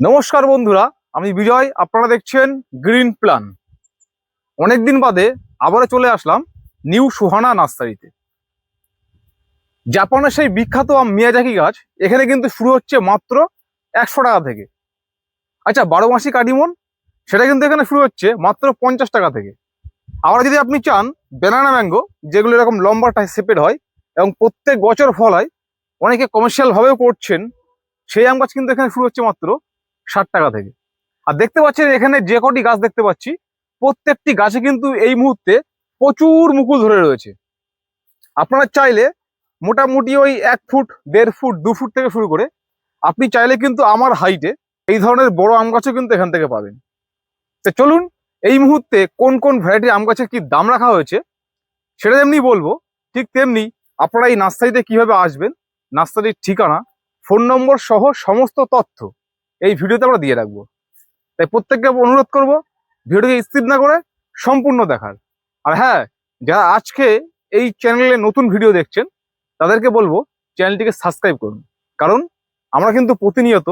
নমস্কার বন্ধুরা, আমি বিজয়, আপনারা দেখছেন গ্রিন প্ল্যান অনেকদিন বাদে আবারও চলে আসলাম নিউ সুহানা নার্সারিতে। জাপানের সেই বিখ্যাত আম মিয়াজাকি গাছ, এখানে কিন্তু শুরু হচ্ছে মাত্র একশো টাকা থেকে। আচ্ছা বারো মাসি কাটিমন, সেটা কিন্তু এখানে শুরু হচ্ছে মাত্র পঞ্চাশ টাকা থেকে। আবার যদি আপনি চান বেনানা ম্যাঙ্গো যেগুলো এরকম লম্বা শেপের হয় এবং প্রত্যেক বছর ফল হয়, অনেকে কমার্শিয়াল ভাবেও করছেন, সেই আম গাছ কিন্তু এখানে শুরু হচ্ছে মাত্র ষাট টাকা থেকে। আর দেখতে পাচ্ছেন এখানে যে কটি গাছ দেখতে পাচ্ছি, প্রত্যেকটি গাছে কিন্তু এই মুহূর্তে প্রচুর মুকুল ধরে রয়েছে। আপনারা চাইলে মোটামুটি ওই এক ফুট, দেড় ফুট, দু ফুট থেকে শুরু করে, আপনি চাইলে কিন্তু আমার হাইটে এই ধরনের বড় আম গাছও কিন্তু এখান থেকে পাবেন। তো চলুন, এই মুহূর্তে কোন কোন ভ্যারাইটি আম গাছের কি দাম রাখা হয়েছে, সেটা যেমনি বলব, ঠিক তেমনি আপনারা এই নার্সারিতে কীভাবে আসবেন, নার্সারির ঠিকানা, ফোন নম্বর সহ সমস্ত তথ্য এই ভিডিওতে আমরা দিয়ে রাখব। তাই প্রত্যেককে অনুরোধ করব ভিডিওকে স্কিপ না করে সম্পূর্ণ দেখার। আর হ্যাঁ যারা আজকে এই চ্যানেলে নতুন ভিডিও দেখছেন তাদেরকে বলব চ্যানেলটিকে সাবস্ক্রাইব করুন। কারণ আমরা কিন্তু প্রতিনিয়ত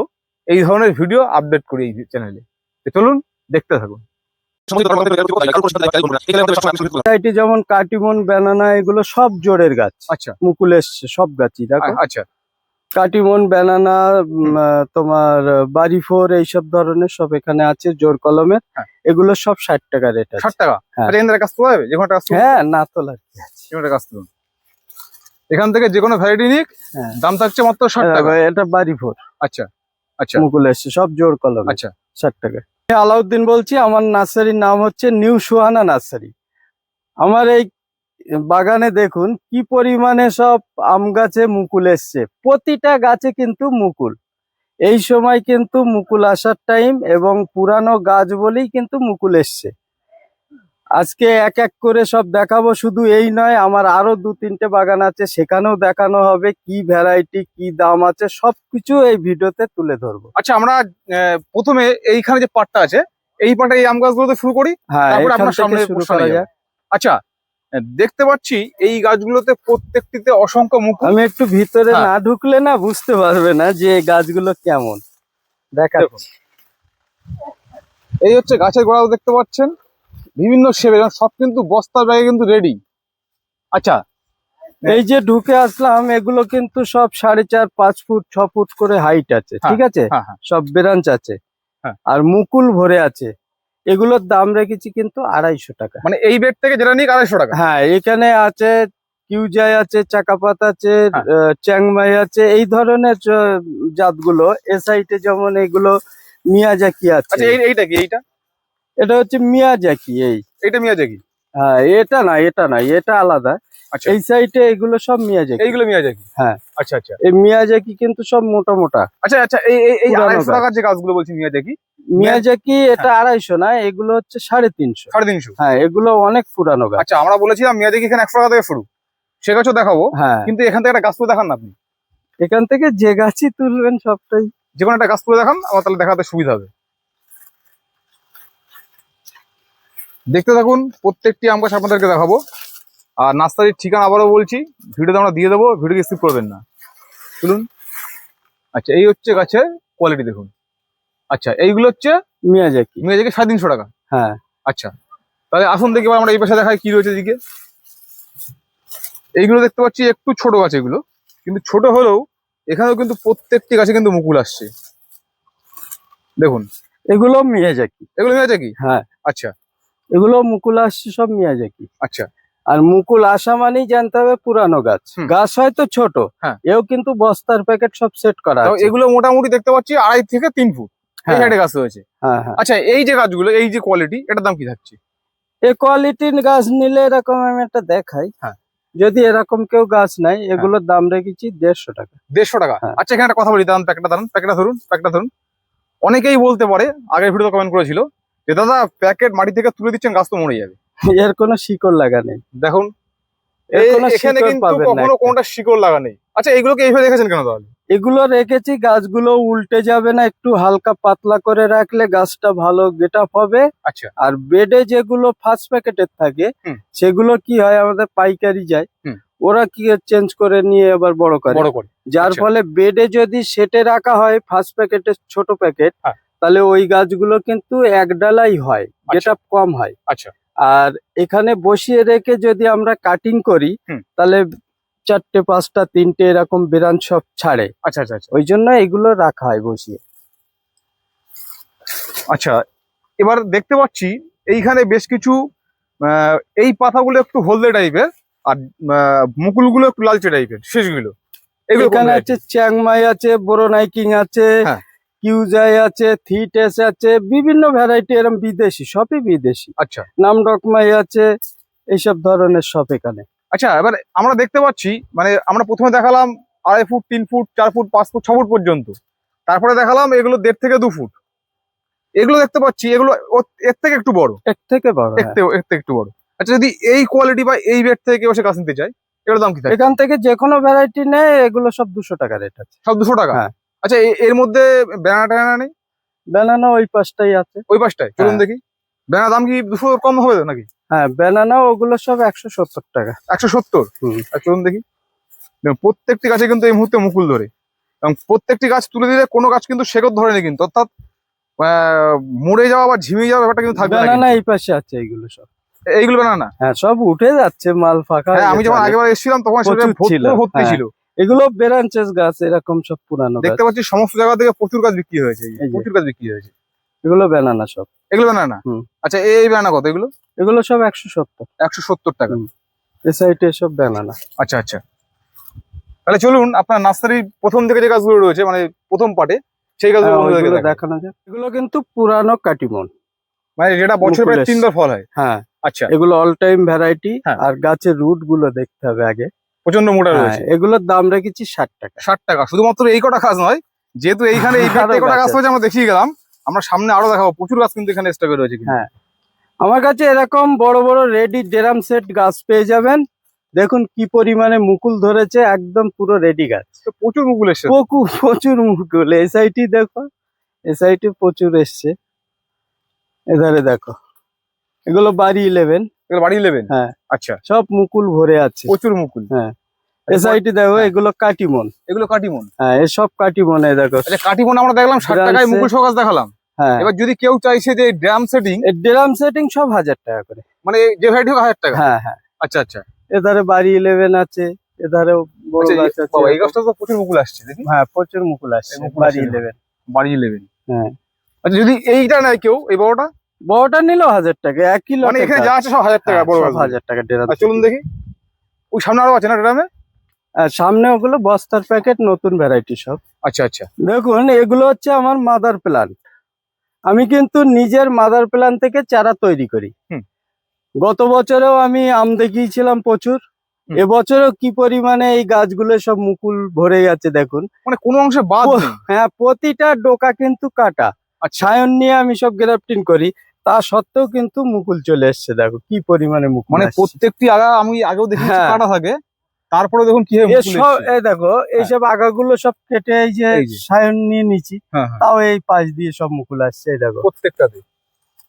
এই ধরনের ভিডিও আপডেট করি এই চ্যানেলে চলুন দেখতে থাকুন। ভ্যারাইটি যেমন কাটিমন ব্যানানা এগুলো সব জোরের গাছ। আচ্ছা। মুকুল এসছে সব গাছই দেখো। আচ্ছা। কাটিমন ব্যানানা উম, তোমার বাড়ি ফোর এইসব ধরনের সব এখানে আছে জোর কলমের হ্যাঁ। এগুলো সব ষাট টাকা রেট ষাট টাকা? হ্যাঁ। কাজ তোলা যাবে যে কোনো। হ্যাঁ না একটা কাজ তুলুন এখান থেকে যে কোনো ভ্যারাইটি নিক হ্যাঁ। দাম থাকছে মাত্র ষাট টাকা। এটা বাড়ি ফোর আচ্ছা আচ্ছা। মুকুল এসছে সব জোর কলম। আচ্ছা। ষাট টাকা। আলাউদ্দিন বলছি আমার নার্সারির নাম হচ্ছে নিউ সুহানা নার্সারি। আমার এই বাগানে দেখুন কি পরিমাণে সব আম গাছে মুকুল এসছে। প্রতিটা গাছে কিন্তু মুকুল। এই সময় কিন্তু মুকুল আসার টাইম এবং পুরানো গাছ বলেই কিন্তু মুকুল এসছে। আজকে এক এক করে সব দেখাবো শুধু এই নয় আমার আরও দু তিনটে বাগান আছে সেখানেও দেখানো হবে কি ভ্যারাইটি কি দাম আছে সবকিছু এই ভিডিওতে তুলে ধরবো। আচ্ছা আমরা প্রথমে এইখানে যে পাটটা আছে এই পাটে এই আম গাছগুলোতে শুরু করি হ্যাঁ আপনার সামনে আচ্ছা দেখতে পাচ্ছি এই গাছগুলোতে প্রত্যেকটিতে অসংখ্য মুখ আমি একটু ভিতরে হ্যাঁ। না ঢুকলে না বুঝতে পারবে না যে এই গাছগুলো কেমন। দেখা এই হচ্ছে গাছের গোড়াও দেখতে পাচ্ছেন। বিভিন্ন শেপের সব কিন্তু বস্তার ব্যাগে কিন্তু রেডি আচ্ছা। এই যে ঢুকে আসলাম এগুলো কিন্তু সব সাড়ে চার পাঁচ ফুট ছ ফুট করে হাইট আছে হ্যাঁ, ঠিক আছে? হ্যাঁ সব ব্রাঞ্চ আছে। আর মুকুল ভরে আছে। এগুলোর দাম রেখেছি কিন্তু আড়াইশো টাকা। মানে এই বেড থেকে যেটা নিক আড়াইশো টাকা? হ্যাঁ এখানে আছে কিউজাই আছে চাকাপাত আছে হ্যাঁ। চ্যাংমাই আছে এই ধরনের জাতগুলো এ সাইডে যেমন এগুলো মিয়া মিয়াজাকি আছে। আচ্ছা এই এইটা কি এইটা? এটা হচ্ছে মিয়া মিয়াজাকি এই। এইটা মিয়াজাকি? হ্যাঁ এটা না এটা না এটা আলাদা। আচ্ছা। এই সাইডে এগুলো সব মিয়া মিয়াজাকি। এইগুলো মিয়া মিয়াজাকি? হ্যাঁ। আচ্ছা আচ্ছা। এই মিয়া মিয়াজাকি কিন্তু সব মোটা মোটা। আচ্ছা আচ্ছা এই এই- আড়াইশো। টাকার যে গাছগুলো বলছি মিয়াজাকি মিয়াজাকি এটা আড়াইশো না এগুলো হচ্ছে সাড়ে তিনশো। সাড়ে তিনশো। হ্যাঁ এগুলো অনেক পুরানো গাছ। আচ্ছা আমরা বলেছিলাম মিয়াজাকি এখানে একশো টাকা থেকে শুরু। সে গাছও দেখাবো হ্যাঁ। কিন্তু এখান থেকে একটা গাছ তুলে দেখান না আপনি। এখান থেকে যে গাছই তুলবেন সবটাই। যে কোনো একটা গাছ তুলে দেখান আমার তাহলে দেখাতে সুবিধা হবে। দেখতে থাকুন প্রত্যেকটি আম গাছ আপনাদেরকে দেখাবো। আর নার্সারির ঠিকানা আবারও বলছি ভিডিওতে আমরা দিয়ে দেবো ভিডিওকে স্কিপ করবেন না। শুনুন আচ্ছা এই হচ্ছে গাছের কোয়ালিটি দেখুন। আচ্ছা এইগুলো হচ্ছে মিয়াজাকি। মেয়েদেরকে সাড়ে তিনশো টাকা? হ্যাঁ। আচ্ছা তাহলে আসুন দেখি আমরা এই পাশে দেখাই কি রয়েছে এদিকে। এইগুলো দেখতে পাচ্ছি একটু ছোট গাছ এগুলো কিন্তু ছোট হলেও এখানেও কিন্তু প্রত্যেকটি গাছে কিন্তু মুকুল আসছে। দেখুন। এগুলো মিয়াজাকি। এগুলো মেয়ে কি হ্যাঁ। আচ্ছা। এগুলো মুকুল আসছে সব মিয়াজাকি। আচ্ছা। আর মুকুল আসা মানেই জানতে হবে পুরানো গাছ। গাছ হয়তো ছোট হ্যাঁ। এও কিন্তু বস্তার প্যাকেট সব সেট করা এগুলো মোটামুটি দেখতে পাচ্ছি আড়াই থেকে তিন ফুট। এই হ্যাঁ, সাইডে গাছ রয়েছে। হ্যাঁ হ্যাঁ। আচ্ছা এই যে গাছগুলো এই যে কোয়ালিটি এটার দাম কি থাকছে? এই কোয়ালিটির গাছ নিলে এরকম আমি একটা দেখাই। যদি এরকম কেউ গাছ নাই এগুলোর দাম রেখেছি দেড়শো টাকা। দেড়শো টাকা। আচ্ছা এখানে একটা কথা বলি দাঁড়ান প্যাকেটটা দাঁড়ান প্যাকেটটা ধরুন প্যাকেটটা ধরুন। অনেকেই বলতে পারে আগের ভিডিও কমেন্ট করেছিল যে দাদা প্যাকেট মাটি থেকে তুলে দিচ্ছেন গাছ তো মরে যাবে। এর কোনো শিকড় লাগা নেই। দেখুন এখানে কিন্তু কখনো কোনটা শিকড় লাগা নেই। আচ্ছা এইগুলোকে এইভাবে দেখেছেন কেন তাহলে? এগুলো রেখেছি গাছগুলো উল্টে যাবে না একটু হালকা পাতলা করে রাখলে গাছটা ভালো গেট আপ হবে। আচ্ছা। আর বেডে যেগুলো ফার্স্ট প্যাকেটের থাকে সেগুলো কি হয় আমাদের পাইকারি যায়। ওরা কি চেঞ্জ করে নিয়ে আবার বড় করে। যার আচ্ছা। ফলে বেডে যদি সেটে রাখা হয় ফার্স্ট প্যাকেটের ছোট প্যাকেট। তাহলে ওই গাছগুলো কিন্তু এক ডালাই হয় যেটা কম হয়। আচ্ছা। আর এখানে বসিয়ে রেখে যদি আমরা কাটিং করি তাহলে চারটে পাঁচটা তিনটে এরকম বিরান সব ছাড়ে। আচ্ছা আচ্ছা আচ্ছা। ওই জন্য এগুলো রাখা হয় বসিয়ে। আচ্ছা এবার দেখতে পাচ্ছি এইখানে বেশ কিছু এই পাতাগুলো একটু হলদে টাইপের আর মুকুলগুলো একটু লালচে টাইপের শেষগুলো। এখানে? আছে চ্যাংমাই আছে বোরোনাইকিং আছে হ্যাঁ। কিউজাই আছে থিটেস আছে বিভিন্ন ভ্যারাইটি এরকম বিদেশি সবই বিদেশি। আচ্ছা। নামডকমাই আছে এইসব ধরনের সব এখানে। আচ্ছা এবার আমরা দেখতে পাচ্ছি মানে আমরা প্রথমে দেখালাম আড়াই ফুট তিন ফুট চার ফুট পাঁচ ফুট ছ ফুট পর্যন্ত। তারপরে দেখালাম এগুলো দেড় থেকে দু ফুট। এগুলো দেখতে পাচ্ছি এগুলো এর থেকে একটু বড়। এক থেকে বড় এর। থেকে এর থেকে একটু বড়। আচ্ছা যদি এই কোয়ালিটি বা এই বেড থেকে কেউ এসে গাছ নিতে চায় এগুলোর দাম কি থাকে এখান থেকে যে কোনো ভ্যারাইটি নেয় এগুলো সব দুশো টাকা রেট আছে। সব দুশো টাকা? হ্যাঁ। আচ্ছা এর মধ্যে ব্যানা ট্যানা নেই? ব্যানানা ওই পাশটাই আছে। ওই পাশটায় চলুন হ্যাঁ। দেখি। ব্যানার দাম কি দুশো কম হবে নাকি? হ্যাঁ ব্যানানা ওগুলো সব একশো সত্তর টাকা। একশো সত্তর। চলুন দেখি। প্রত্যেকটি গাছে কিন্তু এই মুহূর্তে মুকুল ধরে। এবং প্রত্যেকটি গাছ তুলে দিলে কোনো গাছ কিন্তু শেকড় ধরেনি কিন্তু অর্থাৎ মরে যাওয়া বা ঝিমিয়ে যাওয়া ব্যাপারটা কিন্তু থাকবে না এই পাশে আছে এইগুলো সব। এইগুলো ব্যানানা হ্যাঁ সব উঠে যাচ্ছে মাল ফাঁকা হ্যাঁ আমি যখন আগেবার এসেছিলাম তখন সেটা ভর্তি ছিল, হ্যাঁ। এগুলো বেরাঞ্চেস গাছ এরকম সব পুরানো দেখতে পাচ্ছি সমস্ত জায়গা থেকে প্রচুর গাছ বিক্রি হয়েছে। প্রচুর গাছ বিক্রি হয়েছে। এগুলো ব্যানানা সব। এগুলো ব্যানানা। আচ্ছা এই ব্যানানা কত? এগুলো? এগুলো সব একশো সত্তর। একশো সত্তর টাকা। এ সাইডে সব ব্যানানা আচ্ছা আচ্ছা। তাহলে চলুন আপনার নার্সারির প্রথম থেকে যে গাছগুলো রয়েছে মানে প্রথম পার্টে সেই গাছগুলো হ্যাঁ, দেখান। যায় এগুলো কিন্তু পুরানো কাটিমন। মানে যেটা বছর প্রায় তিনবার ফল হয়। হ্যাঁ। আচ্ছা। এগুলো অল টাইম ভ্যারাইটি। আর গাছের রুটগুলো দেখতে হবে আগে। প্রচণ্ড মোটা হ্যাঁ, রয়েছে। এগুলোর দাম রেখেছি ষাট টাকা। ষাট টাকা। শুধুমাত্র এই কটা গাছ নয় যেহেতু এইখানে এই কটা গাছ। রয়েছে আমরা দেখিয়ে গেলাম। আমরা সামনে আরও দেখাবো। প্রচুর গাছ কিন্তু এখানে স্টকে রয়েছে হ্যাঁ। আমার কাছে এরকম বড় বড় রেডি ডেরাম সেট গাছ পেয়ে যাবেন। দেখুন কি পরিমাণে মুকুল ধরেছে একদম পুরো রেডি গাছ। প্রচুর মুকুল এসছে। প্রচুর মুকুল। এসআইটি দেখো। এসআইটি প্রচুর এসছে। এধারে দেখো। এগুলো বাড়ি ইলেভেন এগুলো বাড়ি নেবেন হ্যাঁ। আচ্ছা। সব মুকুল ভরে আছে। প্রচুর মুকুল। এসআইটি দেখো হ্যাঁ। এগুলো কাটিমন। এগুলো কাটিমন। হ্যাঁ এসব কাটিমনে দেখো। আচ্ছা কাটিমন আমরা দেখলাম ষাট টাকায়। মুকুল গাছ দেখালাম। হ্যাঁ। এবার যদি কেউ চাইছে যে ড্রাম সেটিং ড্রাম সেটিং সব হাজার টাকা করে। মানে যে ভ্যারাইটি হোক হাজার টাকা। হ্যাঁ হ্যাঁ। আচ্ছা আচ্ছা। এধারে বাড়ি ইলেভেন আছে বড় আচ্ছা, গাছ আছে। এই গাছটা তো প্রচুর মুকুল আসছে দেখি। হ্যাঁ প্রচুর মুকুল আসছে মুকুল বাড়ি ইলেভেন বাড়ি নেবেন হ্যাঁ। আচ্ছা যদি এইটা নেয় কেউ এই বড়টা? বড়টা নিল হাজার টাকা এক কিলো মানে এখানে যা আছে সব হাজার টাকা বড় হাজার টাকা ডেরা চলুন দেখি। ওই সামনে আরও আছে না ড্রামে আর সামনে ওগুলো বস্তার প্যাকেট নতুন ভ্যারাইটি সব। আচ্ছা আচ্ছা। দেখুন এগুলো হচ্ছে আমার মাদার প্ল্যান্ট আমি কিন্তু নিজের মাদার প্ল্যান্ট থেকে চারা তৈরি করি। গত বছরেও আমি আম দেখিয়েছিলাম প্রচুর। এবছরও কি পরিমাণে এই গাছগুলো সব মুকুল ভরে গেছে দেখুন। মানে কোনো অংশে বাদ হ্যাঁ প্রতিটা ডোকা কিন্তু কাটা। আচ্ছা। সায়ন নিয়ে আমি সব গ্রাফটিং করি। তা সত্ত্বেও কিন্তু মুকুল চলে এসছে দেখো কি পরিমাণে মুকুল মানে প্রত্যেকটি আগা আমি আগেও দেখেছি হ্যাঁ। কাটা থাকে। তারপরে দেখুন কি সব এই দেখো এইসব আগাগুলো সব কেটে এই যে হ্যাঁ। সায়ন নিয়ে নিচ্ছি হ্যাঁ হ্যাঁ। তাও এই পাশ দিয়ে সব মুকুল আসছে এই দেখো। প্রত্যেকটাতে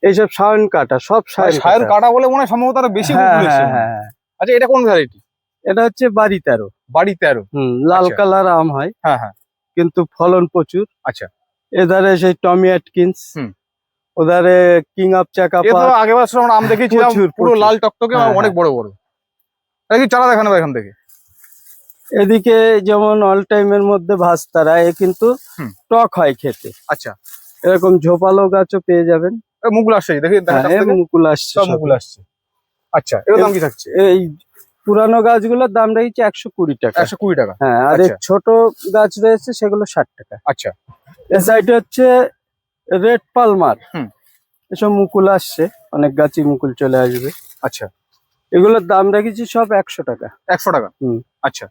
এইসব সায়ন কাটা সব সায়ন সায়ন কাটা। বলে মনে হয় সম্ভবত আরও বেশি হ্যাঁ, হ্যাঁ, হ্যাঁ। আচ্ছা এটা কোন ভ্যারাইটি? এটা হচ্ছে বাড়ি তেরো। বাড়ি তেরো। হুম লাল আচ্ছা। কালার আম হয়। হ্যাঁ হ্যাঁ। কিন্তু ফলন প্রচুর। আচ্ছা। এধারে সেই টমি অ্যাটকিন্স। হুম। ওধারে কিং অফ আগের বছর আম দেখেছিলাম পুরো। লাল টকটকে হ্যাঁ, অনেক বড় বড়। চারা দেখানো এখান থেকে? এদিকে যেমন অল টাইমের মধ্যে ভাস্তারা এ কিন্তু টক হয় খেতে। আচ্ছা। এরকম ঝোপালো গাছও পেয়ে যাবেন। মুকুল আসছে দেখি হ্যাঁ। মুকুল আসছে। মুকুল আসছে। আচ্ছা এর দাম কি থাকছে? এই পুরানো গাছগুলোর দাম রয়েছে একশো কুড়ি টাকা। একশো কুড়ি টাকা। হ্যাঁ আর আচ্ছা। ছোট গাছ রয়েছে সেগুলো ষাট টাকা। আচ্ছা। এ সাইডে হচ্ছে রেড পালমার। এসব মুকুল আসছে অনেক গাছই মুকুল চলে আসবে। আচ্ছা। এগুলোর দাম রেখেছি সব একশো টাকা। একশো টাকা। হুম। আচ্ছা।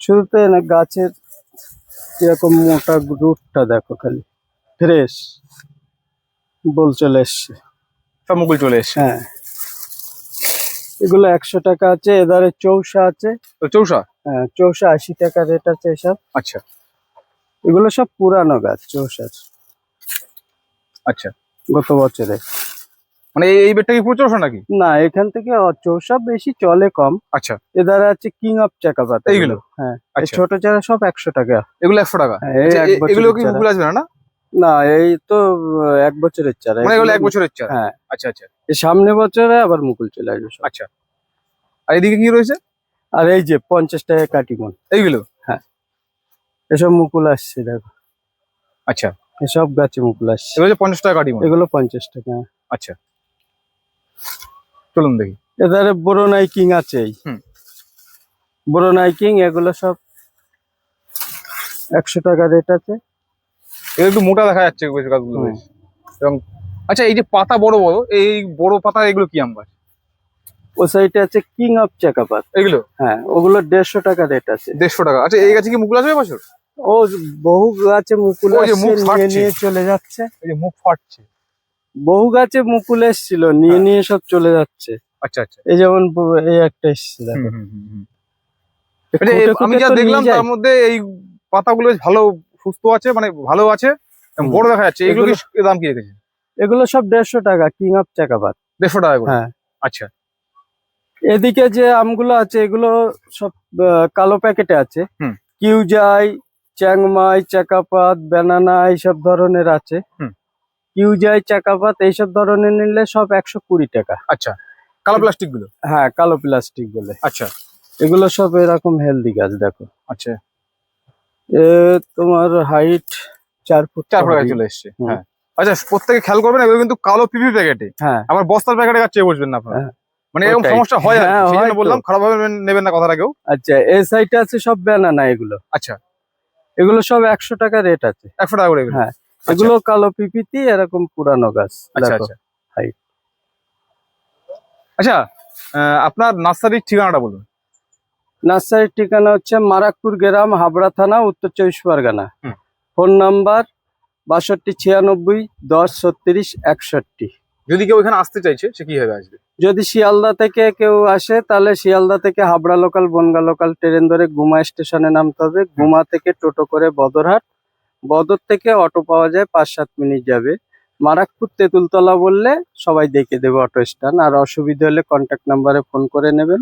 শুরুতে না গাছের এরকম মোটা রুটটা দেখো খালি। ফ্রেশ বল চলে এসছে। সব মুকুল চলে এসছে। হ্যাঁ। এগুলো একশো টাকা আছে এধারে চৌষা আছে। চৌষা? হ্যাঁ চৌষা আশি টাকা রেট আছে এসব। আচ্ছা। এগুলো সব পুরানো গাছ চৌষার। আচ্ছা। গত বছরে। মানে এই- বেডটা কি চৌষো নাকি? না এখান থেকে চৌসব বেশি চলে কম। আচ্ছা। এদের আছে কিং অফ চাকা চাকাপাত এইগুলো? হ্যাঁ এই আচ্ছা। ছোট চারা সব একশো টাকা। এগুলো একশো টাকা? হ্যাঁ, আচ্ছা, এ- এগুলো কি। মুকুল আসবে না? না না এই তো এক বছরের চারা। মানে এগুলো এক বছরের চারা? হ্যাঁ। আচ্ছা আচ্ছা। এই সামনে বছরে আবার মুকুল চলে আসবে আচ্ছা। আর এদিকে কি রয়েছে? আর এই যে পঞ্চাশ টাকা কাটিমন এইগুলো? হ্যাঁ। এসব মুকুল আসছে দেখো। আচ্ছা। এসব গাছে মুকুল আসছে। এগুলো পঞ্চাশ টাকা কাটিমন এগুলো পঞ্চাশ টাকা। আচ্ছা। চলুন দেখি। এধারে বোরোনাই নাইকিং আছে এই হুম। বোরোনাই কিং এগুলো সব একশো টাকা রেট আছে। এগুলো একটু মোটা দেখা যাচ্ছে বেশ গাছগুলো বেশ। এবং আচ্ছা এই যে পাতা বড় বড় এই বড় পাতা এগুলো কি আম গাছ? ও সাইডে আছে কিং অফ চাকাপাত। এগুলো? হ্যাঁ ওগুলো দেড়শো টাকা রেট আছে। দেড়শো টাকা। আচ্ছা এই গাছে কি মুকুল আসবে বছর ও বহু গাছে মুকুল নিয়ে নিয়ে চলে যাচ্ছে। এই যে মুখ ফাটছে। বহু গাছে মুকুল এসছিল নিয়ে হ্যাঁ। নিয়ে সব চলে যাচ্ছে। আচ্ছা আচ্ছা। এই যেমন এই একটা এসছে দেখো। হুম, হুম, হুম, হুম। এ এই- খুঁটে আমি যা দেখলাম তার মধ্যে এই পাতাগুলো ভালো সুস্থ আছে মানে ভালো আছে বড় দেখা যাচ্ছে। এগুলো দাম কি রেখেছে? এগুলো সব দেড়শো টাকা কিং অফ চাকাপাত। দেড়শো টাকা হ্যাঁ। আচ্ছা। এদিকে যে আমগুলো আছে এগুলো সব কালো প্যাকেটে আছে। কিউজাই চ্যাংমাই চাকাপাত ব্যানানা এইসব ধরনের আছে। কিউজাই চাকাপাত এইসব ধরনের নিলে সব একশো কুড়ি টাকা। আচ্ছা কালো প্লাস্টিকগুলো? হ্যাঁ কালো প্লাস্টিক বলে। আচ্ছা। এগুলো সব এরকম হেলদি গাছ দেখো। আচ্ছা। এ তোমার হাইট চার ফুট চার। টাকা চলে এসছে। হ্যাঁ। আচ্ছা প্রত্যেকে খেয়াল করবেন এগুলো কিন্তু কালো পিপি প্যাকেটে হ্যাঁ। আবার বস্তার প্যাকেটে কাছে বসবেন না আপনারা। হ্যাঁ। মানে এরকম সমস্যা হয়। হ্যাঁ, সেই জন্য বললাম খারাপ ভাবে নেবেন না কথাটা কেউ আচ্ছা এই সাইডে আছে সব ব্যানানা এগুলো। আচ্ছা। এগুলো সব একশো টাকা রেট আছে। একশো টাকা করে হ্যাঁ। এগুলো কালো পিপিতি এরকম পুরানো গাছ আচ্ছা আচ্ছা। আচ্ছা আপনার নার্সারির ঠিকানাটা বলুন। নার্সারির ঠিকানা হচ্ছে মারাকপুর গ্রাম হাবড়া থানা উত্তর চব্বিশ পরগনা। ফোন নাম্বার বাষট্টি ছিয়ানব্বই দশ ছত্রিশ একষট্টি। যদি কেউ এখানে আসতে চাইছে সে কীভাবে আসবে? যদি শিয়ালদা থেকে কেউ আসে তাহলে শিয়ালদা থেকে Habra local Bangaon local train ধরে গুমা স্টেশনে নামতে হবে। গুমা থেকে টোটো করে বদরহাট। বদর থেকে অটো পাওয়া যায় পাঁচ সাত মিনিট যাবে। মারাকপুর তেঁতুলতলা বললে সবাই দেখে দেবে অটো স্ট্যান্ড। আর অসুবিধা হলে কন্ট্যাক্ট নাম্বারে ফোন করে নেবেন।